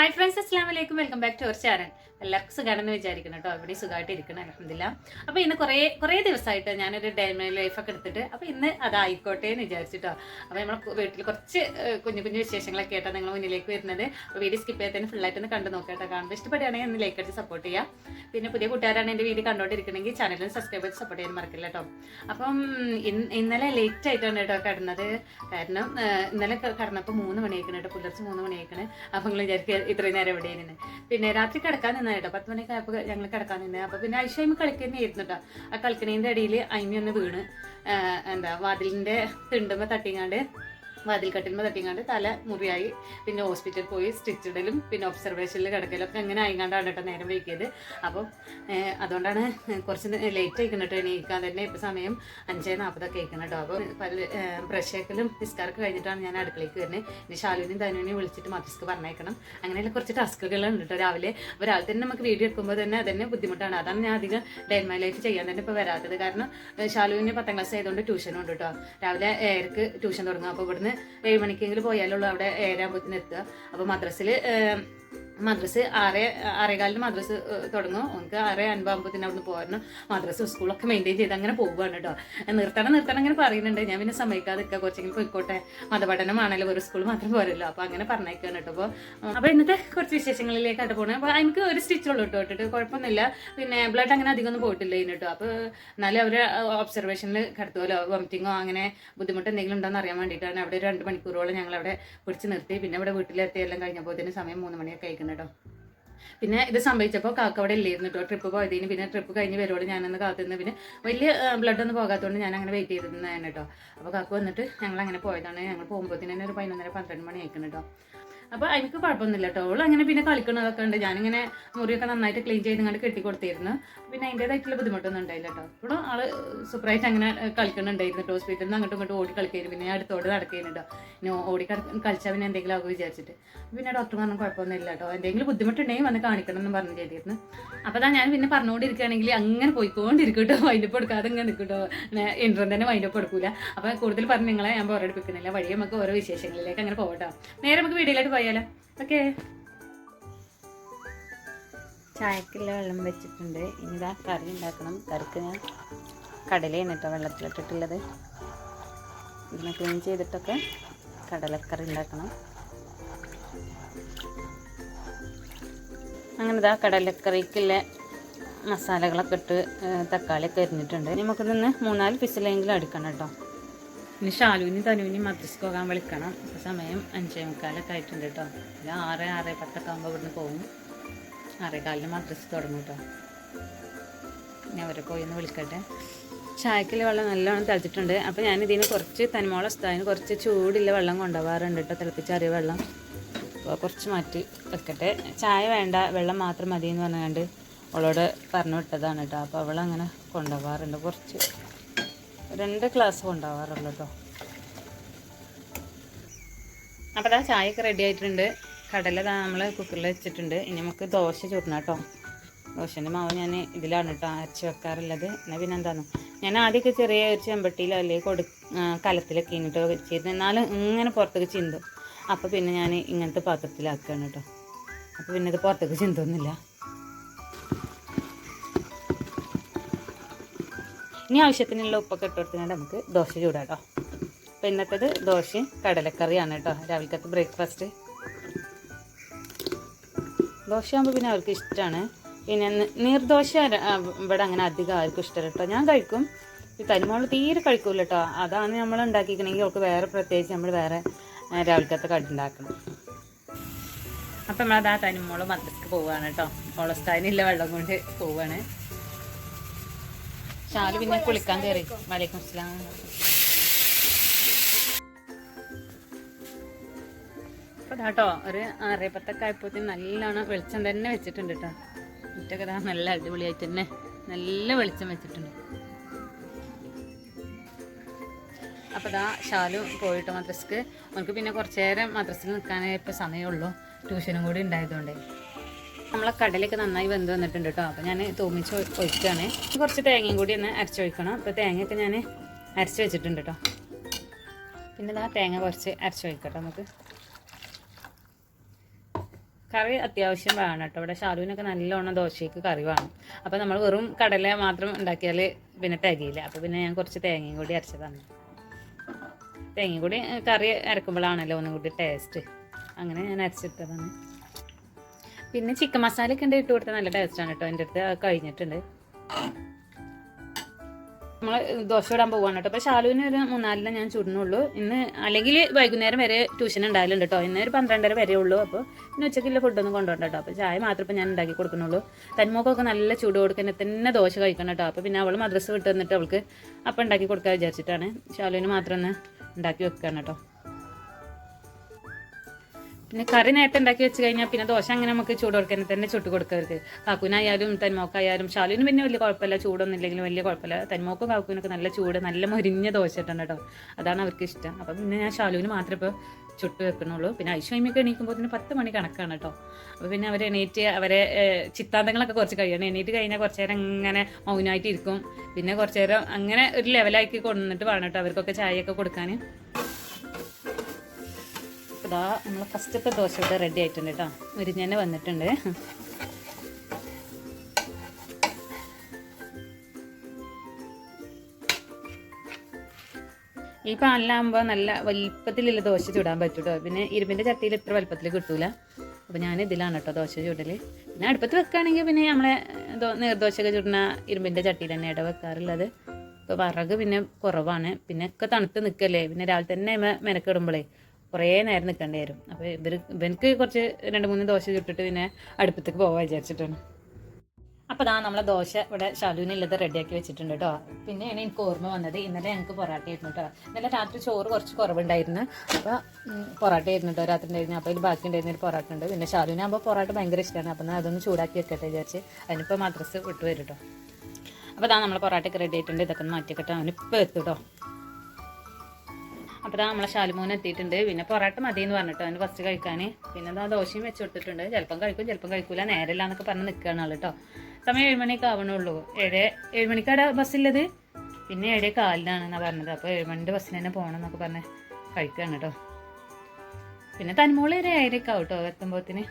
Hi friends അസ്സാം വലൈക്കും welcome back to our channel എല്ലാവർക്കും സുഖമാണെന്ന് വിചാരിക്കണം കേട്ടോ ഇവിടെ സുഖമായിട്ട് ഇരിക്കണം അലഹമില്ല അപ്പോൾ ഇന്ന് കുറേ കുറേ ദിവസമായിട്ട് ഞാനൊരു ഡേ മൈ ലൈഫൊക്കെ എടുത്തിട്ട് അപ്പോൾ ഇന്ന് അതായിക്കോട്ടെ എന്ന് വിചാരിച്ചിട്ടോ. അപ്പോൾ നമ്മൾ വീട്ടിൽ കുറച്ച് കുഞ്ഞു കുഞ്ഞു വിശേഷങ്ങളൊക്കെ ആയിട്ടാണ് നിങ്ങൾ മുന്നിലേക്ക് വരുന്നത്. അപ്പോൾ വീഡിയോ സ്കിപ്പ് ചെയ്തതിന് ഫുള്ളായിട്ട് ഒന്ന് കണ്ടു നോക്കാം കേട്ടോ. കാണുമ്പോൾ ഇഷ്ടപ്പെടുകയാണെങ്കിൽ ഒന്ന് ലൈക്ക് അടിച്ച് സപ്പോർട്ട് ചെയ്യാം. പിന്നെ പുതിയ കൂട്ടുകാരാണ് എന്റെ വീഡിയോ കണ്ടുകൊണ്ടിരിക്കണമെങ്കിൽ ചാനലിന് സബ്സ്ക്രൈബ് ചെയ്ത് സപ്പോർട്ട് ചെയ്യാൻ മറക്കില്ല കേട്ടോ അപ്പം ഇന്നലെ ലേറ്റ് ആയിട്ടാണ് കേട്ടോ കടന്നത്. കാരണം ഇന്നലെ കിടന്നപ്പോൾ മൂന്ന് മണിയായിക്കണം കേട്ടോ. പുലർച്ചെ മൂന്ന് മണിയായിരിക്കണം അപ്പം നിങ്ങൾ വിചാരിക്കുക ഇത്രയും നേരം എവിടെയായിരുന്നു പിന്നെ രാത്രി കിടക്കാൻ നിന്നാ കേട്ടോ പത്ത് മണിയൊക്കെ ആയപ്പോൾ ഞങ്ങൾ കിടക്കാൻ നിന്നെ അപ്പോൾ പിന്നെ ഐഷൈമ കളിക്കുന്നതായിരുന്നു കേട്ടോ ആ കളിക്കണേന്റെ ഇടയിൽ അയിമി ഒന്ന് വീണ്. എന്താ വാതിലിന്റെ തിണ്ടുമ്പോൾ തട്ടിങ്ങാണ്ട് വാതിൽ കട്ടിന്മ തട്ടിങ്ങാണ്ട് തല മുറിയായി. പിന്നെ ഹോസ്പിറ്റലിൽ പോയി സ്റ്റിച്ചിടലും പിന്നെ ഒബ്സർവേഷനിൽ കിടക്കലൊക്കെ അങ്ങനെ ആയിങ്ങാണ്ടാണ് കേട്ടോ നേരം വൈകിയത്. അപ്പം അതുകൊണ്ടാണ് കുറച്ച് ലേറ്റ് ആയിക്കണം കേട്ടോ എണീക്കാൻ തന്നെ ഇപ്പം സമയം അഞ്ചേ നാൽപ്പതൊക്കെ ആയിക്കണം കേട്ടോ. അപ്പോൾ പല ബ്രഷേക്കലും നിസ്കാരമൊക്കെ കഴിഞ്ഞിട്ടാണ് ഞാൻ അടുക്കളയ്ക്ക് വരുന്നത്. ഇനി ശാലുവിനെയും ധനുവിനെയും വിളിച്ചിട്ട് മദ്രസ്ക്ക് പറഞ്ഞേക്കണം. അങ്ങനെയുള്ള കുറച്ച് ടാസ്കുകളുണ്ട് കേട്ടോ രാവിലെ. അപ്പോൾ രാവിലെ തന്നെ നമുക്ക് വീഡിയോ എടുക്കുമ്പോൾ തന്നെ അതന്നെ ബുദ്ധിമുട്ടാണ്. അതാണ് ഞാൻ അധികം ഡേ മൈ ലൈഫ് ചെയ്യാൻ തന്നെ ഇപ്പോൾ വരാത്തത്. കാരണം ഷാലുവിന് പത്താം ക്ലാസ് ആയതുകൊണ്ട് ട്യൂഷനും ഉണ്ട് കേട്ടോ. രാവിലെ ഏഴരക്ക് ട്യൂഷൻ തുടങ്ങും. അപ്പോൾ ഇവിടുന്ന് ഏഴ് മണിക്കെങ്കിലും പോയാലുള്ളൂ അവിടെ ഏഴാകുമ്പോഴത്തേന് എത്തുക. അപ്പോൾ മദ്രസിൽ മദ്രസ് ആറ് ആറേകാലിന് മദ്രസ് തുടങ്ങും. നമുക്ക് ആറ് അൻപതാകുമ്പോഴത്തേന് അവിടുന്ന് പോരണം. മദ്രസ് സ്കൂളൊക്കെ മെയിന്റെയിൻ ചെയ്ത് അങ്ങനെ പോവുകയാണ് കേട്ടോ നിർത്തണം നിർത്തണം അങ്ങനെ പറയുന്നുണ്ട്. ഞാൻ പിന്നെ സമ്മതിക്കാതെ നിൽക്കുക കുറച്ചെങ്കിലും പോയിക്കോട്ടെ. മതപഠനമാണല്ലോ ഒരു സ്കൂൾ മാത്രം പോരല്ലോ. അപ്പോൾ അങ്ങനെ പറഞ്ഞേക്കാണ് കേട്ടോ അപ്പോൾ അപ്പോൾ ഇന്നത്തെ കുറച്ച് വിശേഷങ്ങളിലേക്കായിട്ട് പോകണം അപ്പോൾ എനിക്ക് ഒരു സ്റ്റിച്ചുള്ളൂ കേട്ടോ ഇട്ടിട്ട് കുഴപ്പമൊന്നുമില്ല. പിന്നെ ബ്ലഡ് അങ്ങനെ അധികം ഒന്നും പോയിട്ടില്ല ഇതിന് കേട്ടോ അപ്പോൾ എന്നാലും അവർ ഒബ്സർവേഷനിൽ കിടത്തുമല്ലോ വോമിറ്റിങ്ങോ അങ്ങനെ ബുദ്ധിമുട്ട് എന്തെങ്കിലും ഉണ്ടോയെന്ന് അറിയാൻ വേണ്ടിയിട്ടാണ്. അവിടെ ഒരു രണ്ട് മണിക്കൂറോളം ഞങ്ങൾ അവിടെ പിടിച്ച് നിർത്തി. പിന്നെ ഇവിടെ വീട്ടിലെത്തി. എല്ലാം തന്നെ സമയം മൂന്ന് മണിയൊക്കെ കേട്ടോ പിന്നെ ഇത് സംഭവിച്ചപ്പോൾ കാക്ക അവിടെ ഇല്ലായിരുന്നു കേട്ടോ ട്രിപ്പ് പോയതിന്. പിന്നെ ട്രിപ്പ് കഴിഞ്ഞ് വരുവോട് ഞാനൊന്ന് കാത്തുനിന്ന് പിന്നെ വലിയ ബ്ലഡ് ഒന്നും പോകാത്തതുകൊണ്ട് ഞാൻ അങ്ങനെ വെയിറ്റ് ചെയ്തിരുന്നതാണ് കേട്ടോ അപ്പോൾ കാക്ക വന്നിട്ട് ഞങ്ങൾ അങ്ങനെ പോയതാണ്. ഞങ്ങൾ പോകുമ്പോഴത്തേന് തന്നെ ഒരു പതിനൊന്നര പന്ത്രണ്ട് മണി ആയിക്കണം കേട്ടോ അപ്പോൾ എനിക്ക് കുഴപ്പമൊന്നുമില്ല കേട്ടോ അവൾ അങ്ങനെ പിന്നെ കളിക്കണതൊക്കെ ഉണ്ട് ഞാനിങ്ങനെ മുറിയൊക്കെ നന്നായിട്ട് ക്ലീൻ ചെയ്ത് ഇങ്ങോട്ട് കെട്ടി കൊടുത്തിരുന്നു. പിന്നെ അതിന്റേതായിട്ടുള്ള ബുദ്ധിമുട്ടൊന്നും ഉണ്ടായില്ല കേട്ടോ ഇപ്പോൾ ആൾ സൂപ്പറായിട്ട് അങ്ങനെ കളിക്കണുണ്ടായിരുന്നു കേട്ടോ ഹോസ്പിറ്റലിൽ നിന്ന് അങ്ങോട്ടും ഇങ്ങോട്ടും ഓടി കളിക്കായിരുന്നു. പിന്നെ അടുത്തോട് നടക്കുന്നു കേട്ടോ ഇനി ഓടി കളിച്ചാൽ പിന്നെ എന്തെങ്കിലും ആകും വിചാരിച്ചിട്ട്. പിന്നെ ഡോക്ടർ പറഞ്ഞു കുഴപ്പമൊന്നുമില്ല കേട്ടോ എന്തെങ്കിലും ബുദ്ധിമുട്ടുണ്ടെങ്കിൽ വന്ന് കാണിക്കണം എന്ന് പറഞ്ഞു ചെയ്തിരുന്നു. അപ്പോൾ ഞാൻ പിന്നെ പറഞ്ഞുകൊണ്ടിരിക്കുകയാണെങ്കിൽ അങ്ങനെ പോയിക്കൊണ്ടിരിക്കും കേട്ടോ വൈൻഡപ്പ് എടുക്കാതെ ഇങ്ങനെ നിൽക്കും കേട്ടോ ഇൻട്രൻ തന്നെ വൈൻഡപ്പ് എടുക്കൂല. അപ്പോൾ കൂടുതൽ പറഞ്ഞ് നിങ്ങളെ ഞാൻ ബോറടിപ്പിക്കുന്നില്ല. വഴി നമുക്ക് ഓരോ വിശേഷങ്ങളിലേക്ക് അങ്ങനെ പോകട്ടോ നേരെ നമുക്ക് വീഡിയോയിലായിട്ട് പോയാലോ? ഓക്കെ. ചായക്കുള്ള വെള്ളം വെച്ചിട്ടുണ്ട്. ഇനി ഇതാ കറി ഉണ്ടാക്കണം. കറിക്ക് ഞാൻ കടലയാണ് കേട്ടോ വെള്ളത്തിലിട്ടിട്ടുള്ളത്. ഇതിനെ ക്ലീൻ ചെയ്തിട്ടൊക്കെ കടലക്കറി ഉണ്ടാക്കണം. അങ്ങനെ ഇതാ കടലക്കറിക്കുള്ള മസാലകളൊക്കെ ഇട്ട് തക്കാളി തക്കാളിയൊക്കെ എരിഞ്ഞിട്ടുണ്ട് നമുക്ക് നിന്ന് മൂന്നാൽ പിസിലെങ്കിലും അടിക്കണം കേട്ടോ ഇനി ഷാലുവിനും തനുവിനും മദ്രസ്ക്ക് പോകാൻ വിളിക്കണം. സമയം അഞ്ചേ മുക്കാലൊക്കെ ആയിട്ടുണ്ട് കേട്ടോ ഇത് ആറ് ആറ് പത്തൊക്കെ ആകുമ്പോൾ ഇവിടുന്ന് പോകും. ആറേകാലിന് മദ്രസ് തുടങ്ങും കേട്ടോ ഞാൻ അവരെ പോയി ഒന്ന് വിളിക്കട്ടെ. ചായക്കിൽ വെള്ളം നല്ലോണം തിളച്ചിട്ടുണ്ട്. അപ്പോൾ ഞാൻ ഇതിന് കുറച്ച് തനിമോള സ്ഥലം കുറച്ച് ചൂടില്ല വെള്ളം കൊണ്ടുപോകാറുണ്ട് കേട്ടോ തിളപ്പിച്ചറിയ വെള്ളം. അപ്പോൾ കുറച്ച് മാറ്റി വെക്കട്ടെ. ചായ വേണ്ട വെള്ളം മാത്രം മതി എന്ന് പറഞ്ഞുകൊണ്ട് അവളോട് പറഞ്ഞു വിട്ടതാണ് കേട്ടോ അപ്പോൾ അവളങ്ങനെ കൊണ്ടുപോകാറുണ്ട് കുറച്ച് രണ്ട് ഗ്ലാസ് കൊണ്ടുപോകാറുള്ളൂ കേട്ടോ അപ്പോൾ ചായ ചായയൊക്കെ റെഡി ആയിട്ടുണ്ട്. കടല നമ്മൾ കുക്കറിൽ വെച്ചിട്ടുണ്ട്. ഇനി നമുക്ക് ദോശ ചുടണം കേട്ടോ. ദോശന്റെ മാവ് ഞാൻ ഇതിലാണ് കേട്ടോ അരച്ച് വെക്കാറുള്ളത്. എന്നാൽ പിന്നെ എന്താണെന്ന് ഞാൻ ആദ്യമൊക്കെ ചെറിയ ഒരു ചെമ്പട്ടിയിലോ അല്ലെങ്കിൽ കൊടു കലത്തിലൊക്കെ ഇന്നിട്ട് വെച്ചിരുന്നു. എന്നാലും ഇങ്ങനെ പുറത്തേക്ക് ചിന്തും. അപ്പോൾ പിന്നെ ഞാൻ ഇങ്ങനത്തെ പാത്രത്തിലാക്കുകയാണ് കേട്ടോ. അപ്പോൾ പിന്നെ ഇത് പുറത്തേക്ക് ചിന്തൊന്നുമില്ല ഇനി ആവശ്യത്തിനുള്ള ഉപ്പൊക്കെ ഇട്ട് കൊടുത്തിട്ട് നമുക്ക് ദോശ ചൂടാം കേട്ടോ അപ്പോൾ ഇന്നത്തേത് ദോശയും കടലക്കറിയാണ് കേട്ടോ. രാവിലത്തെ ബ്രേക്ക്ഫാസ്റ്റ് ദോശയാകുമ്പോൾ പിന്നെ അവർക്ക് ഇഷ്ടമാണ് പിന്നെ നീർദോശ ഇവിടെ അങ്ങനെ അധികം ആർക്കും ഇഷ്ടമല്ല കേട്ടോ ഞാൻ കഴിക്കും. ഈ തനിമോൾ തീരെ കഴിക്കൂല കേട്ടോ അതാണ് നമ്മൾ ഉണ്ടാക്കിക്കണമെങ്കിൽ അവൾക്ക് വേറെ പ്രത്യേകിച്ച് നമ്മൾ വേറെ രാവിലത്തെ കടി ഉണ്ടാക്കണം. അപ്പം നമ്മളത് ആ തനിമോൾ മദ്രസ്ക്ക് പോവുകയാണ് കേട്ടോ കൊളസ്റ്റാനില്ല വെള്ളം കൊണ്ട് പോവുകയാണ് ഷാൽ പിന്നെ കുളിക്കാൻ കയറി വലൈക്കും അസ്സലാം. കേട്ടോ ഒരു ആറേ പത്തൊക്കെ ആയപ്പോഴത്തേന് നല്ലോണം വെളിച്ചം തന്നെ വെച്ചിട്ടുണ്ട് കേട്ടോ മുറ്റൊക്കെ ദാ നല്ല അടിപൊളിയായിട്ട് തന്നെ നല്ല വെളിച്ചം വെച്ചിട്ടുണ്ട്. അപ്പോൾ ഇതാ ഷാലു പോയിട്ട് മദ്രസ്ക്ക്. നമുക്ക് പിന്നെ കുറച്ച് നേരം മദ്രസിൽ നിൽക്കാനേ ഇപ്പോൾ സമയമുള്ളൂ. ട്യൂഷനും കൂടി ഉണ്ടായതുകൊണ്ട് നമ്മളെ കടലൊക്കെ നന്നായി വെന്ത് വന്നിട്ടുണ്ട് കേട്ടോ അപ്പോൾ ഞാൻ തൂമിച്ച് ഒഴി- ഒഴിക്കുകയാണ് കുറച്ച് തേങ്ങയും കൂടി ഒന്ന് അരച്ചൊഴിക്കണം അപ്പോൾ തേങ്ങയൊക്കെ ഞാൻ അരച്ച് വെച്ചിട്ടുണ്ട് കേട്ടോ പിന്നെ ഇതാ തേങ്ങ കുറച്ച് അരച്ച് ഒഴിക്കട്ടെ നമുക്ക്. കറി അത്യാവശ്യം വേണം കേട്ടോ. ഇവിടെ ഷാലുവിനൊക്കെ നല്ലോണം ദോശയ്ക്ക് കറി വേണം. അപ്പോൾ നമ്മൾ വെറും കടല മാത്രം ഉണ്ടാക്കിയാൽ പിന്നെ തികയില്ല. അപ്പോൾ പിന്നെ ഞാൻ കുറച്ച് തേങ്ങയും കൂടി അരച്ചതാണ്. തേങ്ങയും കൂടി കറി അരക്കുമ്പോഴാണല്ലോ ഒന്നും കൂടി ടേസ്റ്റ് അങ്ങനെ ഞാൻ അരച്ചിട്ടതാണ്. പിന്നെ ചിക്കൻ മസാലയൊക്കെ ഉണ്ട് ഇട്ട് കൊടുത്താൽ നല്ല ടേസ്റ്റാണ് കേട്ടോ. എന്റെ അടുത്ത് കഴിഞ്ഞിട്ടുണ്ട്. നമ്മൾ ദോശ ഇടാൻ പോവാണ് കേട്ടോ. അപ്പോൾ ഷാലുവിന് ഒരു മൂന്നാലിനെ ഞാൻ ചുടുന്നുള്ളൂ. ഇന്ന് അല്ലെങ്കിൽ വൈകുന്നേരം വരെ ട്യൂഷൻ ഉണ്ടായാലുണ്ട് കേട്ടോ. ഇന്ന് ഒരു പന്ത്രണ്ടര വരെ ഉള്ളൂ. അപ്പോൾ ഇന്ന് ഉച്ചയ്ക്കുള്ള ഫുഡൊന്നും കൊണ്ടുപോകണ്ട കേട്ടോ. അപ്പോൾ ചായ മാത്രമേ ഇപ്പോൾ ഞാൻ ഉണ്ടാക്കി കൊടുക്കുന്നുള്ളൂ. തന്മോക്കൊക്കെ നല്ല ചൂട് കൊടുക്കുന്ന തന്നെ ദോശ കഴിക്കണം കേട്ടോ. അപ്പോൾ പിന്നെ അവൾ മദ്രസ വിട്ട് വന്നിട്ട് അവൾക്ക് അപ്പം ഉണ്ടാക്കി കൊടുക്കാൻ വിചാരിച്ചിട്ടാണ് ഷാലുവിന് മാത്രം ഒന്ന് ഉണ്ടാക്കി വെക്കുകയാണ് കേട്ടോ. പിന്നെ കറി നേരത്തെ ഉണ്ടാക്കി വെച്ച് കഴിഞ്ഞാൽ പിന്നെ ദോശ അങ്ങനെ നമുക്ക് ചൂട് കൊടുക്കാൻ തന്നെ ചുട്ട് കൊടുക്കവർക്ക് കാക്കൂനായാലും തന്മോക്കായാലും ഷാലുവിന് പിന്നെ വലിയ കുഴപ്പമില്ല ചൂടൊന്നും ഇല്ലെങ്കിലും വലിയ കുഴപ്പമില്ല. തന്മോക്കും കാക്കൂനൊക്കെ നല്ല ചൂട് നല്ല മൊരിഞ്ഞ ദോശ ഇട്ടുണ്ട് കേട്ടോ അതാണ് അവർക്ക് ഇഷ്ടം. അപ്പം പിന്നെ ഞാൻ ഷാലുവിന് മാത്രമേ ഇപ്പോൾ ചുട്ട് വെക്കണുള്ളൂ. പിന്നെ ഐശ്വര്യമൊക്കെ എണീക്കുമ്പോൾ തന്നെ പത്ത് മണി കണക്കാണ് കേട്ടോ അപ്പോൾ പിന്നെ അവർ എണീറ്റ് അവരെ ചിത്താന്തങ്ങളൊക്കെ കുറച്ച് കഴിയണം. എണീറ്റ് കഴിഞ്ഞാൽ കുറച്ച് നേരം അങ്ങനെ മൗനമായിട്ട് ഇരിക്കും പിന്നെ കുറച്ച് നേരം അങ്ങനെ ഒരു ലെവലാക്കി കൊണ്ടുവന്നിട്ട് വേണം കേട്ടോ അവർക്കൊക്കെ ചായയൊക്കെ കൊടുക്കാൻ ഇതാ നമ്മൾ ഫസ്റ്റത്തെ ദോശ ഇവിടെ റെഡി ആയിട്ടുണ്ട് കേട്ടോ മുരിഞ്ഞ് തന്നെ വന്നിട്ടുണ്ട്. ഈ പാനിലാകുമ്പോൾ നല്ല വലിപ്പത്തിലുള്ള ദോശ ചൂടാൻ പറ്റും കേട്ടോ പിന്നെ ഇരുമ്പിന്റെ ചട്ടിയിൽ ഇത്ര വലിപ്പത്തിൽ കിട്ടൂല. അപ്പോൾ ഞാൻ ഇതിലാണ് കേട്ടോ ദോശ ചൂടൽ പിന്നെ അടുപ്പത്ത് വെക്കുകയാണെങ്കിൽ പിന്നെ നമ്മളെ നീർദോശയൊക്കെ ചുടുന്ന ഇരുമ്പിന്റെ ചട്ടിയിൽ തന്നെ ഇട വെക്കാറുള്ളത്. ഇപ്പോൾ വിറക് പിന്നെ കുറവാണ്. പിന്നെ ഒക്കെ തണുത്ത് നിൽക്കല്ലേ പിന്നെ രാവിലെ തന്നെ മെനക്കിടുമ്പോഴേ കുറേ നേരം നിൽക്കേണ്ടി വരും. അപ്പോൾ ഇവർ ഇവർക്ക് കുറച്ച് രണ്ട് മൂന്ന് ദോശ ചുട്ടിട്ട് പിന്നെ അടുപ്പത്തേക്ക് പോകാൻ വിചാരിച്ചിട്ടാണ്. അപ്പോൾ ദാ നമ്മളെ ദോശ ഇവിടെ ഷലൂനില്ലാതെ റെഡിയാക്കി വെച്ചിട്ടുണ്ട് കേട്ടോ പിന്നെയാണ് എനിക്ക് ഓർമ്മ വന്നത് ഇന്നലെ ഞങ്ങൾക്ക് പൊറാട്ട ആയിരുന്നു കേട്ടോ ഇന്നലെ രാത്രി ചോറ് കുറച്ച് കുറവുണ്ടായിരുന്നു. അപ്പോൾ പൊറാട്ട ആയിരുന്നു കേട്ടോ രാത്രി ഉണ്ടായിരുന്നു. അപ്പോൾ അതിൽ ബാക്കി ഉണ്ടായിരുന്ന ഒരു പൊറാട്ട ഉണ്ട്. പിന്നെ ഷാലുവിനാകുമ്പോൾ പൊറാട്ട ഭയങ്കര ഇഷ്ടമാണ് അപ്പോൾ അതൊന്ന് ചൂടാക്കി വെക്കട്ടെ വിചാരിച്ച് അതിനിപ്പോൾ മദ്രസ് വിട്ടു വരും കേട്ടോ അപ്പോൾ ദാ നമ്മൾ പൊറാട്ടയ്ക്ക് റെഡി ആയിട്ടുണ്ട്. ഇതൊക്കെ ഒന്ന് മാറ്റിക്കട്ടെ. അവനിപ്പോൾ എത്തും കേട്ടോ അപ്പോൾ നമ്മളെ ഷാലുമോൻ എത്തിയിട്ടുണ്ട്. പിന്നെ പൊറോട്ട മതി എന്ന് പറഞ്ഞിട്ടോ അവന് ഫസ്റ്റ് കഴിക്കാൻ പിന്നെ എന്താ ദോശയും വെച്ച് കൊടുത്തിട്ടുണ്ട്. ചിലപ്പം കഴിക്കും ചിലപ്പം കഴിക്കൂല. നേരമില്ല എന്നൊക്കെ പറഞ്ഞ് നിൽക്കുകയാണ് കേട്ടോ സമയം ഏഴ് മണിയൊക്കെ ആവണുള്ളൂ. ഏഴ് ഏഴ് മണിക്കാണ് പിന്നെ ഏഴ് കാലിനാണ് എന്നാണ് പറഞ്ഞത്. അപ്പോൾ ഏഴ് മണിന്റെ ബസ്സിന് തന്നെ പോകണം എന്നൊക്കെ പറഞ്ഞ് കഴിക്കുകയാണ് കേട്ടോ പിന്നെ തന്മൂൾ ഒരു ഏഴരയൊക്കെ ആവും കേട്ടോ എത്തുമ്പോഴത്തിന്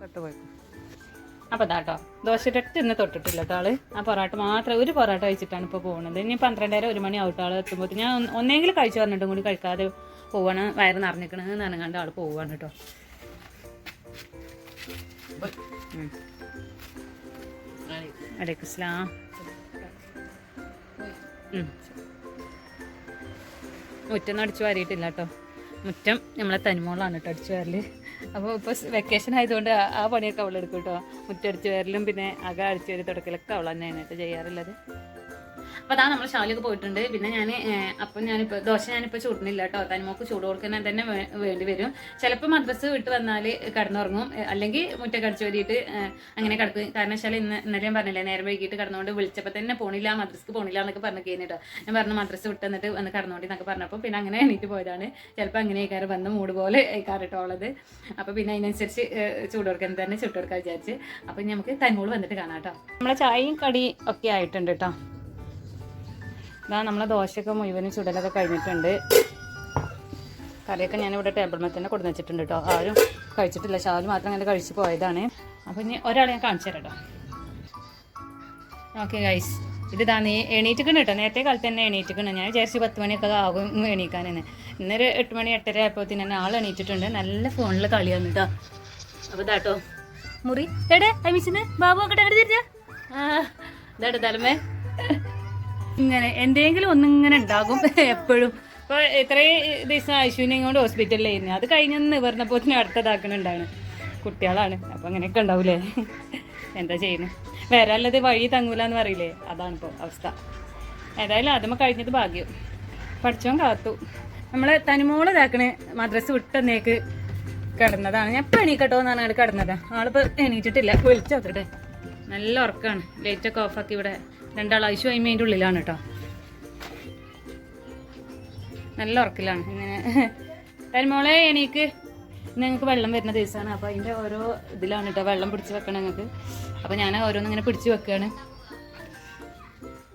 പെട്ടുപോയിക്കും അപ്പോൾ താട്ടോ ദോശയുടെ അടുത്ത് ഇന്ന് തൊട്ടിട്ടില്ല ആൾ ആ പൊറോട്ട മാത്രം ഒരു പൊറോട്ട കഴിച്ചിട്ടാണ് ഇപ്പോൾ പോകുന്നത് ഇനി പന്ത്രണ്ടര ഒരു മണി ആവട്ടെ ആൾ എത്തുമ്പോൾ ഞാൻ ഒന്ന് ഒന്നെങ്കിലും കഴിച്ചു പറഞ്ഞിട്ടും കൂടി കഴിക്കാതെ പോവാണ്. വയറ് നിറഞ്ഞിക്കണെന്ന് നനങ്ങാണ്ട് ആൾ പോവാണ് കേട്ടോ ഉം. വലൈക്കും സ്ലാം. മുറ്റം അടിച്ചു വാരിയിട്ടില്ല കേട്ടോ മുറ്റം നമ്മളെ തനിമോളാണ് കേട്ടോ അടിച്ചു വാരൽ. അപ്പോൾ ഇപ്പോൾ വെക്കേഷൻ ആയതുകൊണ്ട് ആ- പണിയൊക്കെ അവളെടുക്കും കേട്ടോ മുറ്റടിച്ച് വരലും പിന്നെ അക അടിച്ച് വാരി തുടക്കലൊക്കെ അവൾ തന്നെയാണ് കേട്ടോ ചെയ്യാറുള്ളത്. അപ്പോൾ അതാ നമ്മൾ ശാലിയൊക്കെ പോയിട്ടുണ്ട്. പിന്നെ ഞാൻ അപ്പം ഞാനിപ്പോൾ ദോശ ഞാനിപ്പോൾ ചൂടുന്നില്ല കേട്ടോ തനിമോക്ക് ചൂട് കൊടുക്കാൻ തന്നെ വേണ്ടി വരും. ചിലപ്പോൾ മദ്രസ് വിട്ട് വന്നാൽ കിടന്നുറങ്ങും. അല്ലെങ്കിൽ മുറ്റക്കടിച്ചു വരിയിട്ട് അങ്ങനെ കിടക്കും. കാരണം വെച്ചാൽ ഇന്ന് ഇന്നലെ ഞാൻ പറഞ്ഞില്ലേ നേരം വൈകിട്ട് കിടന്നുകൊണ്ട് വിളിച്ചപ്പോൾ തന്നെ പോണില്ല മദ്രസ്ക്ക് പോണില്ല എന്നൊക്കെ പറഞ്ഞു കഴിഞ്ഞിട്ടോ ഞാൻ പറഞ്ഞു മദ്രസ് വിട്ട് വന്നിട്ട് വന്ന് കിടന്നുകൊണ്ട് എന്നൊക്കെ പറഞ്ഞപ്പോൾ പിന്നെ അങ്ങനെ എണീറ്റ് പോയതാണ്. ചിലപ്പോൾ അങ്ങനെ ആയിക്കാറ് വന്ന മൂട് പോലെ ആയിക്കാറിട്ടോ ഉള്ളത്. അപ്പോൾ പിന്നെ അതിനനുസരിച്ച് ചൂട് കൊടുക്കാൻ തന്നെ ചുട്ട് കൊടുക്കാൻ വിചാരിച്ച്. അപ്പോൾ ഇനി നമുക്ക് തന്നോട് വന്നിട്ട് കാണാം കേട്ടോ നമ്മളെ ചായയും കടി ഒക്കെ ആയിട്ടുണ്ട് കേട്ടോ ഇതാ നമ്മളെ ദോശയൊക്കെ മുഴുവനും ചുടലൊക്കെ കഴിഞ്ഞിട്ടുണ്ട്. കറിയൊക്കെ ഞാനിവിടെ ടേബിൾ മേൽ തന്നെ കൊടുന്ന് വെച്ചിട്ടുണ്ട് കേട്ടോ ആരും കഴിച്ചിട്ടില്ല. ഷാൽ മാത്രം അങ്ങനെ കഴിച്ചു പോയതാണ്. അപ്പോൾ ഇനി ഒരാളെ ഞാൻ കാണിച്ചു തരാം കേട്ടോ ഓക്കെ ഗൈസ് ഇത് നീ എണീറ്റിക്കണ് കേട്ടോ നേരത്തെ കാലത്ത് തന്നെ എണീറ്റിക്കണ്. ഞാൻ വിചാരിച്ചു പത്ത് മണിയൊക്കെ ആകും എണീക്കാനെന്ന്. ഇന്നൊരു എട്ട് മണി എട്ടര ആയപ്പോഴത്തേന് തന്നെ ആൾ എണീറ്റിട്ടുണ്ട്. നല്ല ഫോണിൽ കളിയാണ് കേട്ടോ അപ്പോൾ ഇതാട്ടോ മുറി. എടേ ഐമിസിന് ബാബു ഒക്കെ തിരിച്ചാ ഇതാട്ടോ തലമേ ഇങ്ങനെ എന്തെങ്കിലും ഒന്നിങ്ങനെ ഉണ്ടാകും എപ്പോഴും. ഇപ്പോൾ ഇത്രയും ദിവസം ഐശുവിനെ കൊണ്ട് ഹോസ്പിറ്റലിലായിരുന്നു അത് കഴിഞ്ഞെന്ന് പറഞ്ഞപ്പോൾ അടുത്തതാക്കണുണ്ടാണ്. കുട്ടികളാണ്. അപ്പൊ അങ്ങനെയൊക്കെ ഉണ്ടാവൂലേ? എന്താ ചെയ്യുന്നത് വരാനുള്ളത് വഴി തങ്ങൂല എന്ന് പറയില്ലേ? അതാണ് ഇപ്പോൾ അവസ്ഥ. ഏതായാലും ആദ്യമേ കഴിഞ്ഞത് ഭാഗ്യം. പഠിച്ചോൻ കാത്തു. നമ്മളെ തനിമോൾ ഇതാക്കണേ മദ്രസ് വിട്ടെന്നേക്ക് കിടന്നതാണ്. ഞാൻ ഇപ്പം എണീക്കട്ടോ എന്നാണ് അവിടെ കിടന്നതാ. ആളിപ്പോൾ എണീറ്റിട്ടില്ല. വിളിച്ചോത്തട്ടെ നല്ല ഉറക്കമാണ് ലൈറ്റൊക്കെ ഓഫാക്കി ഇവിടെ രണ്ടാൾ ഐശു അമ്മ അതിന്റെ ഉള്ളിലാണ് കേട്ടോ നല്ല ഉറക്കിലാണ് ഇങ്ങനെ. തനിമോളെ എനിക്ക് ഞങ്ങൾക്ക് വെള്ളം വരുന്ന ദിവസമാണ്. അപ്പോൾ അതിന്റെ ഓരോ ഇതിലാണ് കേട്ടോ വെള്ളം പിടിച്ച് വെക്കണം ഞങ്ങൾക്ക്. അപ്പോൾ ഞാൻ ഓരോന്നും ഇങ്ങനെ പിടിച്ച് വെക്കുകയാണ്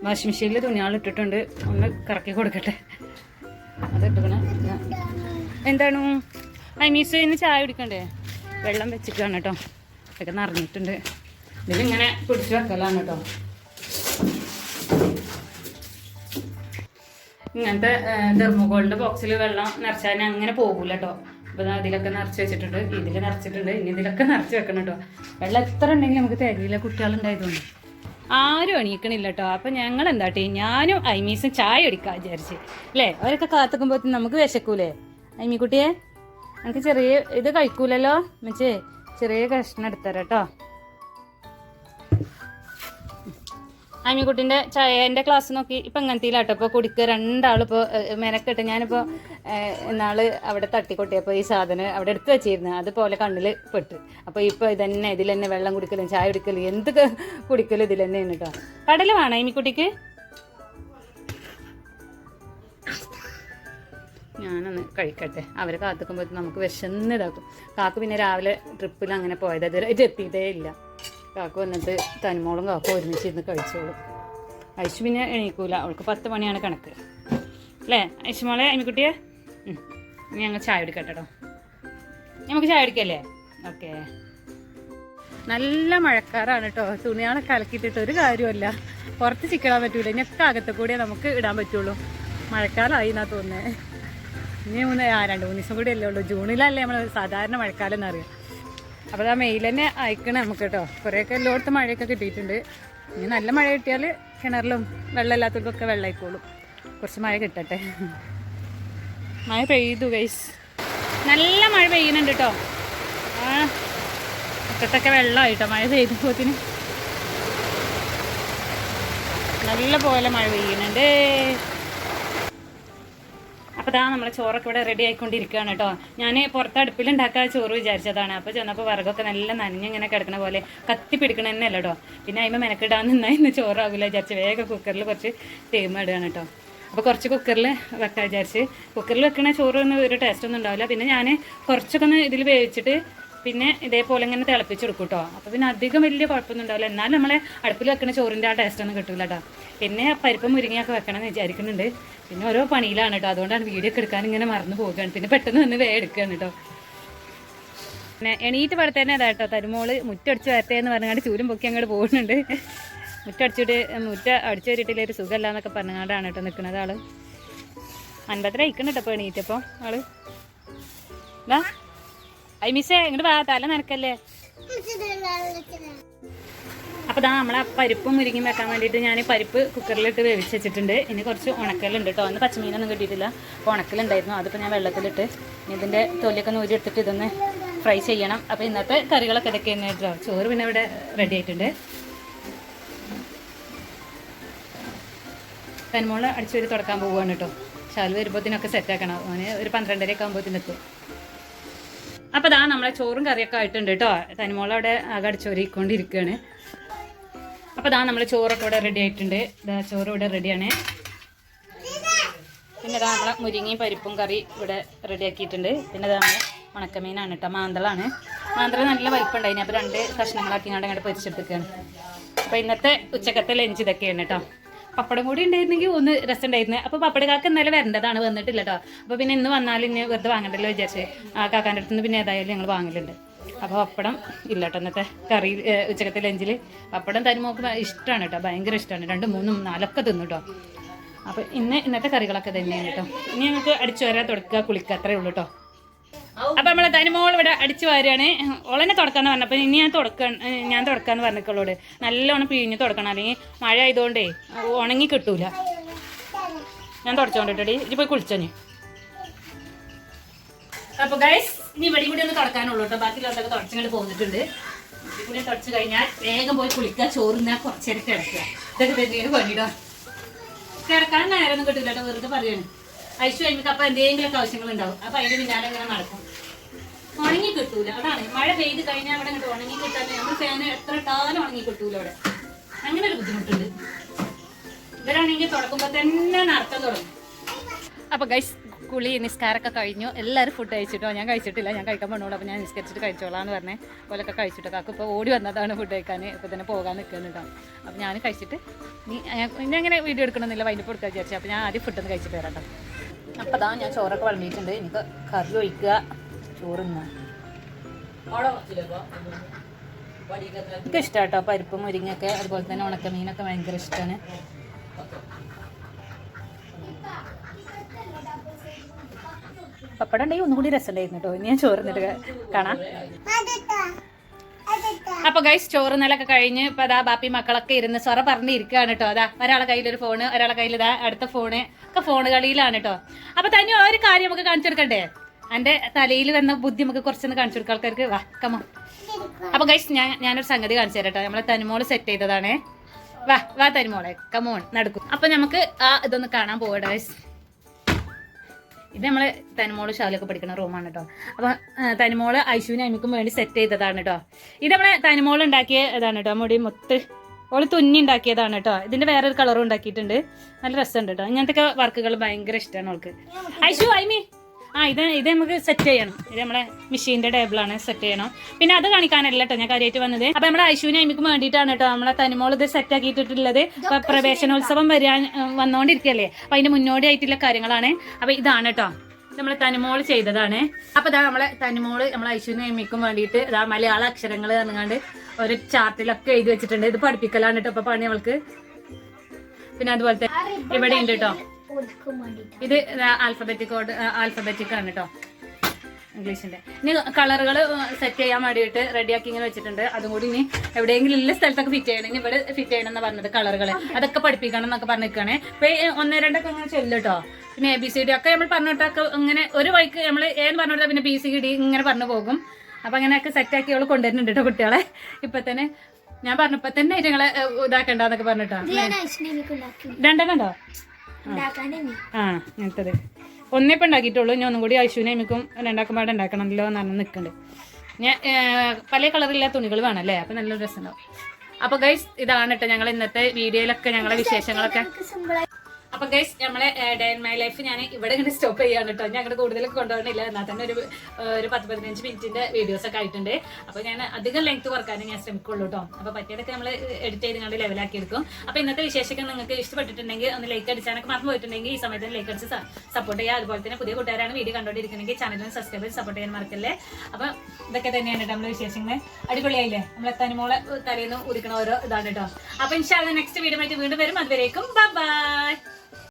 വാഷിംഗ് മെഷീനിൽ തുണിയാൾ ഇട്ടിട്ടുണ്ട്. ഒന്ന് കറക്കി കൊടുക്കട്ടെ. അത് ഇട്ടിക്കണേ. എന്താണ്? ഐ മീസ് ഇന്ന് ചായ കുടിക്കണ്ടേ? വെള്ളം വെച്ചിട്ടാണ് കേട്ടോ ഇതൊക്കെ നിറഞ്ഞിട്ടുണ്ട്. ഇതിലിങ്ങനെ പിടിച്ച് വെക്കലാണ് കേട്ടോ ഇങ്ങനത്തെ തെർമോകോളിന്റെ ബോക്സിൽ വെള്ളം നിറച്ചാൽ അങ്ങനെ പോകൂല കേട്ടോ അപ്പോൾ അതിലൊക്കെ നിറച്ച് വെച്ചിട്ടുണ്ട്. ഇതിൽ നിറച്ചിട്ടുണ്ട്. ഇനി ഇതിലൊക്കെ നിറച്ച് വെക്കണം കേട്ടോ വെള്ളം എത്ര ഉണ്ടെങ്കിലും നമുക്ക് തികയില്ല കുട്ടികളുണ്ടായതുകൊണ്ട്. ആരും എണീക്കണില്ല കേട്ടോ അപ്പം ഞങ്ങൾ എന്താട്ടി ഞാനും ഐമീസും ചായ അടിക്കാൻ വിചാരിച്ച്. അല്ലേ അവരൊക്കെ കാത്തുക്കുമ്പോൾ നമുക്ക് വിശക്കൂലേ? ഐമീക്കുട്ടിയെ നമുക്ക് ചെറിയ ഇത് കഴിക്കൂലല്ലോ? മച്ചേ ചെറിയ കഷ്ണം എടുത്തരാം കേട്ടോ ആമിക്കുട്ടിന്റെ ചായന്റെ ക്ലാസ് നോക്കി ഇപ്പം അങ്ങനത്തെയിലാട്ടോ. ഇപ്പോൾ കുടിക്കുക രണ്ടാളിപ്പോൾ മെനക്കെട്ട് ഞാനിപ്പോൾ എന്നാൾ അവിടെ തട്ടിക്കൊട്ടിയപ്പോൾ ഈ സാധനം അവിടെ എടുത്ത് വെച്ചിരുന്നു. അതുപോലെ കണ്ണിൽ പെട്ട്. അപ്പോൾ ഇപ്പോൾ ഇതന്നെ ഇതിൽ തന്നെ വെള്ളം കുടിക്കലും ചായ കുടിക്കലും എന്ത് കുടിക്കലും ഇതിൽ തന്നെയാണ് കേട്ടോ കടല വേണം അമ്മിക്കുട്ടിക്ക് ഞാനൊന്ന് കഴിക്കട്ടെ. അവരെ കാത്തുക്കുമ്പോൾ നമുക്ക് വിശന്ന് ഇതാക്കും കാക്ക് പിന്നെ രാവിലെ ട്രിപ്പിൽ അങ്ങനെ പോയത്. ഇതുവരെ എത്തിയിട്ടേ ഇല്ല. കാക്കു വന്നിട്ട് തനിമോളും കാക്കും ഒരുമിച്ചിരുന്ന് കഴിച്ചോളും. ഐശു പിന്നെ എണീക്കൂല. അവൾക്ക് പത്ത് മണിയാണ് കണക്ക്. അല്ലേ? അമ്മിക്കുട്ടിയെ ഉം. ഇനി ഞങ്ങൾ ചായ എടുക്കട്ടോ കേട്ടോ നമുക്ക് ചായ എടുക്കല്ലേ ഓക്കെ. നല്ല മഴക്കാറാണ് കേട്ടോ തുണികളൊക്കെ അലക്കിയിട്ടിട്ട് ഒരു കാര്യമല്ല പുറത്ത് ചിക്കിടാൻ പറ്റൂല. ഇനിയൊക്കെ അകത്ത് കൂടിയേ നമുക്ക് ഇടാൻ പറ്റുള്ളൂ. മഴക്കാലമായി എന്നാ തോന്നുന്നത് ഇനി മൂന്ന് ആ രണ്ട് മൂന്ന് ദിവസം കൂടി അല്ലേ ഉള്ളൂ. ജൂണിലല്ലേ നമ്മൾ സാധാരണ മഴക്കാലം എന്നറിയാം അപ്പോൾ ആ മെയിൽ തന്നെ അയക്കണേ നമുക്ക് കേട്ടോ. കുറേയൊക്കെ എല്ലായിടത്തും മഴയൊക്കെ കിട്ടിയിട്ടുണ്ട്. ഇനി നല്ല മഴ കിട്ടിയാൽ കിണറിലും വെള്ളമില്ലാത്തവർക്കൊക്കെ വെള്ളം ആയിക്കോളും കുറച്ച് മഴ കിട്ടട്ടെ. മഴ പെയ്തു ഗൈസ് നല്ല മഴ പെയ്യുന്നുണ്ട് കേട്ടോ. ആ മുറ്റത്തൊക്കെ വെള്ളമായിട്ടോ മഴ പെയ്തപ്പോത്തിന്. നല്ല പോലെ മഴ പെയ്യുന്നുണ്ട്. അപ്പോൾ ഇതാ നമ്മളെ ചോറൊക്കെ ഇവിടെ റെഡി ആയിക്കൊണ്ടിരിക്കുകയാണ് കേട്ടോ. ഞാൻ പുറത്ത് അടുപ്പിലുണ്ടാക്കാൻ ചോറ് വിചാരിച്ചതാണ്. അപ്പോൾ ചെന്നപ്പോൾ വിറകൊക്കെ നല്ല നനഞ്ഞിങ്ങനെ കിടക്കണ പോലെ കത്തി പിടിക്കണ തന്നെയല്ല കേട്ടോ. പിന്നെ അതിമ്മ മെനക്കിടാൻ നിന്നാൽ ഇന്ന് ചോറാകില്ല വിചാരിച്ച് വേഗം കുക്കറിൽ കുറച്ച് തേമ ഇടുകയാണ് കേട്ടോ. അപ്പോൾ കുറച്ച് കുക്കറിൽ വെക്കാൻ വിചാരിച്ച്. കുക്കറിൽ വെക്കണ ചോറൊന്നും ഒരു ടേസ്റ്റ് ഒന്നും ഉണ്ടാവില്ല. പിന്നെ ഞാൻ കുറച്ചൊക്കെ ഒന്ന് ഇതിൽ വേവിച്ചിട്ട് പിന്നെ ഇതേപോലെ ഇങ്ങനെ തിളപ്പിച്ചെടുക്കും കേട്ടോ അപ്പോൾ പിന്നെ അധികം വലിയ കുഴപ്പമൊന്നും ഉണ്ടാവില്ല. എന്നാലും നമ്മളെ അടുപ്പിൽ വെക്കുന്ന ചോറിന്റെ ആ ടേസ്റ്റ് ഒന്നും കിട്ടില്ല കേട്ടോ പിന്നെ പരിപ്പ് മുരിങ്ങയൊക്കെ വെക്കണം എന്ന് വിചാരിക്കുന്നുണ്ട്. പിന്നെ ഓരോ പണിയിലാണ് കേട്ടോ അതുകൊണ്ടാണ് വീഡിയോ ഒക്കെ എടുക്കാൻ ഇങ്ങനെ മറന്നു പോവുകയാണ്. പിന്നെ പെട്ടെന്ന് വന്ന് വേ എടുക്കുകയാണ് കേട്ടോ പിന്നെ എണീറ്റ് പടത്തേനെ അതാ കേട്ടോ തരുമോൾ മുറ്റടിച്ച് വരട്ടെ എന്ന് പറഞ്ഞാണ്ട് ചൂലും പൊക്കി അങ്ങോട്ട് പോകുന്നുണ്ട്. മുറ്റടിച്ചിട്ട് മുറ്റ അടിച്ചു വരിട്ടില്ല ഒരു സുഖമല്ല എന്നൊക്കെ പറഞ്ഞുകൊണ്ടാണ് കേട്ടോ നിൽക്കുന്നത് ആൾ. അൻപത്തര അയക്കണം കേട്ടോ ഇപ്പോൾ എണീറ്റപ്പോൾ ആൾ. എന്താ ഐ മിസ്സേ ഇങ്ങോട്ട് വാ തല നനക്കല്ലേ? അപ്പൊ ഇതാ നമ്മളെ പരിപ്പ് മുരിങ്ങി വെക്കാൻ വേണ്ടിയിട്ട് ഞാൻ പരിപ്പ് കുക്കറിലിട്ട് വേവിച്ച് വെച്ചിട്ടുണ്ട്. ഇനി കുറച്ച് ഉണക്കലുണ്ട് കേട്ടോ അന്ന് പച്ചമീനൊന്നും കിട്ടിയിട്ടില്ല. അപ്പോൾ ഉണക്കലുണ്ടായിരുന്നു. അതിപ്പോൾ ഞാൻ വെള്ളത്തിലിട്ട് ഇതിന്റെ തൊലിയൊക്കെ നൂരി എടുത്തിട്ട് ഇതൊന്ന് ഫ്രൈ ചെയ്യണം. അപ്പോൾ ഇന്നത്തെ കറികളൊക്കെ ഇതൊക്കെ തന്നെ കേട്ടോ. ചോറ് പിന്നെ ഇവിടെ റെഡി ആയിട്ടുണ്ട്. തന്മോൾ അടിച്ചു വരി തുടക്കാൻ പോവുകയാണ് കേട്ടോ ശാൽ വരുമ്പോഴത്തേനൊക്കെ സെറ്റാക്കണം അവന് ഒരു പന്ത്രണ്ടരയൊക്കെ ആകുമ്പോഴത്തേനെത്തും അപ്പോൾ ദാ നമ്മളെ ചോറും കറിയൊക്കെ ആയിട്ടുണ്ട് കേട്ടോ തനിമോൾ അവിടെ ആകെ അടിച്ചോരിക്കൊണ്ടിരിക്കുകയാണ് അപ്പോൾ ദാ നമ്മളെ ചോറൊക്കെ ഇവിടെ റെഡി ആയിട്ടുണ്ട്. ഇതാ ചോറ് ഇവിടെ റെഡിയാണ് പിന്നെ ദാ നമ്മളെ മുരിങ്ങയും പരിപ്പും കറി ഇവിടെ റെഡി ആക്കിയിട്ടുണ്ട്. പിന്നെ ദാ നമ്മളെ ഉണക്കമീനാണ് കേട്ടോ മാന്തളാണ്. മാന്തള നല്ല വലിപ്പമുണ്ടായിന് അപ്പോൾ രണ്ട് കഷ്ണങ്ങളാക്കി ഞാൻ അങ്ങോട്ട് പൊരിച്ചെടുത്തേക്കാണ്. അപ്പോൾ ഇന്നത്തെ ഉച്ചക്കത്തെ ലഞ്ച് ഇതൊക്കെയാണ് കേട്ടോ പപ്പടം കൂടി ഉണ്ടായിരുന്നെങ്കിൽ ഒന്ന് രസം ഉണ്ടായിരുന്നു അപ്പോൾ പപ്പട കാക്ക ഇന്നലെ വരേണ്ടതാണ് വന്നിട്ടില്ല കേട്ടോ അപ്പോൾ പിന്നെ ഇന്ന് വന്നാൽ ഇനി വെറുതെ വാങ്ങണ്ടല്ലോ വിചാരിച്ച് ആ കാക്കാന്റെ അടുത്ത് നിന്ന് പിന്നെ ഏതായാലും ഞങ്ങൾ വാങ്ങലുണ്ട്. അപ്പോൾ പപ്പടം ഇല്ല കേട്ടോ ഇന്നത്തെ കറി ഉച്ചക്കത്തെ ലഞ്ചിൽ പപ്പടം തരുമോക്ക് ഇഷ്ടമാണ് കേട്ടോ ഭയങ്കര ഇഷ്ടമാണ് രണ്ടും മൂന്നും നാലൊക്കെ തിന്നു കേട്ടോ അപ്പോൾ ഇന്ന് ഇന്നത്തെ കറികളൊക്കെ തന്നെയാണ് കേട്ടോ ഇനി ഞങ്ങൾക്ക് അടിച്ചു വരാൻ തുടക്കുക കുളിക്കുക അത്രേ ഉള്ളൂ കേട്ടോ അപ്പൊ നമ്മളെ തനിമോൾ ഇവിടെ അടിച്ചു വാരുകയാണ് ഓളെന്നെ തുടക്കാന്ന് പറഞ്ഞപ്പോ ഇനി ഞാൻ തുടക്ക ഞാൻ തുടക്കാന്ന് പറഞ്ഞിക്കോളോട് നല്ലോണം പിഴിഞ്ഞ് തുടക്കണം. അല്ലെങ്കിൽ മഴ ആയതുകൊണ്ടേ ഉണങ്ങി കിട്ടൂല. ഞാൻ തുടച്ചോണ്ടിട്ടടി. ഇനി പോയി കുളിച്ചോ ഞാൻ അപ്പൊ ഗൈസ് ഇനി ഇവിടെ കൂടി ഒന്ന് തുടക്കാനുള്ളൂ കേട്ടോ. ബാക്കിയുള്ളതൊക്കെ തുടച്ചങ്ങോട്ട് പോന്നിട്ടുണ്ട്. ഇവിടെ കൂടി തുടച്ചു കഴിഞ്ഞാൽ വേഗം പോയി കുളിക്കുക ചോറിന്നാ കുറച്ചേരം കിടക്കുക. ഇതൊക്കെ തന്നെയാണ് പണിയിടാ. കിടക്കാൻ നേരൊന്നും കിട്ടില്ല കേട്ടോ. വെറുതെ പറയാണ്. ഐശു കഴിഞ്ഞിട്ട് അപ്പൊ എന്തെങ്കിലും ആവശ്യങ്ങൾ ഉണ്ടാവും അപ്പൊ അതിന്റെ പിന്നാലെ ഇങ്ങനെ നടക്കും. ഉണങ്ങി കിട്ടൂല. അതാണ് മഴ പെയ്ത് കഴിഞ്ഞാൽ അവിടെ ഇങ്ങോട്ട് ഉണങ്ങി കിട്ടാൻ നമ്മൾ ഫാന് എത്ര ഇട്ടാലും ഉണങ്ങി കിട്ടൂല അവിടെ. അങ്ങനെ ഒരു ബുദ്ധിമുട്ടുണ്ട്. ഇവരാണെങ്കിൽ തുടക്കുമ്പോ തന്നെ നടത്തം തുടങ്ങും. അപ്പൊ ഗൈസ് കുളി നിസ്കാരമൊക്കെ കഴിഞ്ഞു. എല്ലാവരും ഫുഡ് കഴിച്ചിട്ടോ? ഞാൻ കഴിച്ചിട്ടില്ല. ഞാൻ കഴിക്കാൻ പോണോളൂ അപ്പോൾ ഞാൻ നിസ്കരിച്ചിട്ട് കഴിച്ചോളാന്ന് പറഞ്ഞേ. പോലൊക്കെ കഴിച്ചിട്ടോ കാക്ക ഇപ്പോൾ ഓടി വന്നതാണ് ഫുഡ് കഴിക്കാൻ ഇപ്പോൾ തന്നെ പോകാൻ നിൽക്കുന്നുണ്ടോ അപ്പോൾ ഞാൻ കഴിച്ചിട്ട് നീ ഇനി അങ്ങനെ വീഡിയോ എടുക്കണമെന്നില്ല വൈകിട്ട് കൊടുക്കാൻ വിചാരിച്ചു. അപ്പോൾ ഞാൻ ആദ്യം ഫുഡ് ഒന്ന് കഴിച്ചിട്ട് വരാം കേട്ടോ അപ്പോൾ അതാ ഞാൻ ചോറൊക്കെ വളഞ്ഞിട്ടുണ്ട് എനിക്ക് കറി ഒഴിക്കുക. ചോറുന്ന. എനിക്ക് ഇഷ്ടമാട്ടോ പരിപ്പും മുരിങ്ങൊക്കെ അതുപോലെ തന്നെ ഉണക്കമീനൊക്കെ ഭയങ്കര ഇഷ്ടമാണ് പപ്പടം ഉണ്ടെങ്കിൽ ഒന്നുകൂടി രസമുണ്ടായിരുന്നു കേട്ടോ. ഞാൻ ചോറ് നിന്നിട്ട് കാണാം. അപ്പൊ ഗൈസ് ചോറ് നിലൊക്കെ കഴിഞ്ഞ് ഇപ്പൊ അതാ ബാപ്പി മക്കളൊക്കെ ഇരുന്ന് സ്വറ പറഞ്ഞിരിക്കുകയാണ് കേട്ടോ. അതാ ഒരാളെ കയ്യിലൊരു ഫോണ് ഒരാളെ കയ്യിൽ ഇതാ അടുത്ത ഫോണ് ഒക്കെ ഫോൺ കളിയിലാണ് കേട്ടോ അപ്പൊ തന്നെ ഒരു കാര്യം നമുക്ക് കാണിച്ചു കൊടുക്കണ്ടേ? എന്റെ തലയിൽ വന്ന ബുദ്ധി നമുക്ക് കുറച്ചൊന്ന് കാണിച്ചു കൊടുക്കാം. ആൾക്കാർക്ക് വാ കമോ അപ്പൊ ഗൈസ് ഞാൻ ഞാനൊരു സംഗതി കാണിച്ചു തരാം കേട്ടോ നമ്മളെ തനിമോൾ സെറ്റ് ചെയ്തതാണേ. വാ വാ തനിമോളെ കമോൺ നടക്കും. അപ്പൊ നമുക്ക് ആ ഇതൊന്ന് കാണാൻ പോവാ ഗൈസ് ഇത് നമ്മൾ തനിമോൾ ഷാലൊക്കെ പഠിക്കുന്ന റൂമാണ് കേട്ടോ അപ്പൊ തനിമോൾ ഐശുവിനും അമ്മക്കും വേണ്ടി സെറ്റ് ചെയ്തതാണ് കേട്ടോ ഇത് നമ്മളെ തനിമോൾ ഉണ്ടാക്കിയ ഇതാണ് കേട്ടോ മുടി മൊത്ത് ഓൾ തുന്നി ഉണ്ടാക്കിയതാണ് കേട്ടോ ഇതിന്റെ വേറൊരു കളറും ഉണ്ടാക്കിയിട്ടുണ്ട്. നല്ല രസമുണ്ട് കേട്ടോ ഇങ്ങനത്തെ വർക്കുകൾ ഭയങ്കര ഇഷ്ടമാണ് അവൾക്ക് ഐശു ഐമി. ആ ഇത് ഇത് നമുക്ക് സെറ്റ് ചെയ്യണം. ഇത് നമ്മളെ മെഷീന്റെ ടേബിളാണ് സെറ്റ് ചെയ്യണം. പിന്നെ അത് കാണിക്കാനല്ല കേട്ടോ ഞാൻ കാര്യമായിട്ട് വന്നത്. അപ്പൊ നമ്മളെ ഐശുവിന് അമ്മിക്കും വേണ്ടിയിട്ടാണ് കേട്ടോ നമ്മളെ തനിമോൾ ഇത് സെറ്റ് ആക്കിയിട്ടുള്ളത് പ്രവേശനോത്സവം വരാൻ വന്നുകൊണ്ടിരിക്കുകയല്ലേ അപ്പൊ അതിന്റെ മുന്നോടിയായിട്ടുള്ള കാര്യങ്ങളാണ്. അപ്പൊ ഇതാണ് കേട്ടോ നമ്മളെ തനിമോൾ ചെയ്തതാണ്. അപ്പൊ ഇതാ നമ്മളെ തനിമോൾ നമ്മളെ ഐശ്വര്യ എമ്മിക്കും വേണ്ടിയിട്ട് ഇതാ മലയാള അക്ഷരങ്ങൾ തന്നുകൊണ്ട് ഒരു ചാർട്ടിലൊക്കെ എഴുതി വെച്ചിട്ടുണ്ട്. ഇത് പഠിപ്പിക്കലാണ് കേട്ടോ. അപ്പോൾ പണി അവൾക്ക്. പിന്നെ അതുപോലത്തെ ഇവിടെ ഉണ്ട് കേട്ടോ. ഇത് ആൽഫബറ്റിക് കോഡ് ആൽഫബറ്റിക് ആണ് കേട്ടോ. ഇംഗ്ലീഷിന്റെ. ഇനി കളറുകൾ സെറ്റ് ചെയ്യാൻ വേണ്ടിയിട്ട് റെഡിയാക്കി ഇങ്ങനെ വെച്ചിട്ടുണ്ട്. അതും കൂടി ഇനി എവിടെയെങ്കിലും ഉള്ള സ്ഥലത്തൊക്കെ ഫിറ്റ് ചെയ്യണം. ഇനി ഇവിടെ ഫിറ്റ് ചെയ്യണം എന്ന് പറഞ്ഞത് കളറുകൾ അതൊക്കെ പഠിപ്പിക്കണം എന്നൊക്കെ പറഞ്ഞിരിക്കുകയാണ് ഇപ്പൊ ഒന്നേ ഒന്ന് രണ്ടൊക്കെ അങ്ങനെ ചൊല്ലു കേട്ടോ. പിന്നെ എ ബി സി ഡി ഒക്കെ നമ്മൾ പറഞ്ഞിട്ടൊക്കെ ഇങ്ങനെ ഒരു വഴിക്ക് നമ്മൾ ഏത് പറഞ്ഞിട്ട് പിന്നെ ബി സി ഡി ഇങ്ങനെ പറഞ്ഞു പോകും. അപ്പം അങ്ങനെയൊക്കെ സെറ്റാക്കി അവൾ കൊണ്ടുവരുന്നുണ്ട് കേട്ടോ കുട്ടികളെ. ഇപ്പം തന്നെ ഞാൻ പറഞ്ഞപ്പോ തന്നെ ഞങ്ങളെ ഇതാക്കണ്ടെന്നൊക്കെ പറഞ്ഞിട്ടാണ് രണ്ടെണ്ണം ഉണ്ടോ? ആ അങ്ങനത്തത്. ഒന്നേ ഇപ്പം ഉണ്ടാക്കിയിട്ടുള്ളൂ. ഞാൻ ഒന്നും കൂടി ഐശുവിനെ എനിക്കും രണ്ടാക്കുമ്പോൾ ഉണ്ടാക്കണമല്ലോ എന്ന് പറഞ്ഞ് നിൽക്കുന്നുണ്ട് ഞാൻ പല കളറിലുള്ള തുണികൾ വേണമല്ലേ അപ്പം നല്ലൊരു രസമുണ്ടാവും. അപ്പോൾ ഗൈസ് ഇതാണ് കേട്ടോ ഞങ്ങൾ ഇന്നത്തെ വീഡിയോയിലൊക്കെ ഞങ്ങളെ വിശേഷങ്ങളൊക്കെ. അപ്പൊ ഗൈസ് നമ്മളെ ഡേ മൈ ലൈഫ് ഞാൻ ഇവിടെ ഇങ്ങനെ സ്റ്റോപ്പ് ചെയ്യാണ് കേട്ടോ ഞാൻ അങ്ങോട്ട് കൂടുതൽ കൊണ്ടുപോകണില്ല. എന്നാൽ തന്നെ ഒരു ഒരു പത്ത് പതിനഞ്ച് മിനിറ്റിന്റെ വീഡിയോസ് ഒക്കെ ആയിട്ടുണ്ട്. അപ്പൊ ഞാൻ അധികം ലെങ്ത് കുറക്കാനേ ഞാൻ ശ്രമിക്കുള്ളൂ കേട്ടോ അപ്പൊ പറ്റിയതൊക്കെ നമ്മൾ എഡിറ്റ് ചെയ്ത് കണ്ട് ലെവലാക്കി എടുക്കും. അപ്പൊ ഇന്നത്തെ വിശേഷം നിങ്ങൾക്ക് ഇഷ്ടപ്പെട്ടിട്ടുണ്ടെങ്കിൽ ഒന്ന് ലൈക്ക് അടിച്ചാനൊക്കെ മറന്നു പോയിട്ടുണ്ടെങ്കിൽ ഈ സമയത്ത് ലൈക്ക് അടിച്ച് സപ്പോർട്ട് ചെയ്യുക. അതുപോലെ തന്നെ പുതിയ കൂട്ടുകാരാണ് വീഡിയോ കണ്ടോണ്ടിരിക്കണമെങ്കിൽ ചാനലിന് സബ്സ്ക്രൈബ് ചെയ്ത് സപ്പോർട്ട് ചെയ്യാൻ മറക്കല്ലേ? അപ്പൊ ഇതൊക്കെ തന്നെയാണ് കേട്ടോ നമ്മളെ വിശേഷങ്ങൾ അടിപൊളിയായില്ലേ? നമ്മളെ തനിമോളെ തലേന്ന് ഉദിക്കണ ഓരോ ഇതാണ് കേട്ടോ അപ്പൊ ഇൻഷാല്ല നെക്സ്റ്റ് വീഡിയോ ആയിട്ട് വീണ്ടും വരും. അതുവരേക്കും ബൈ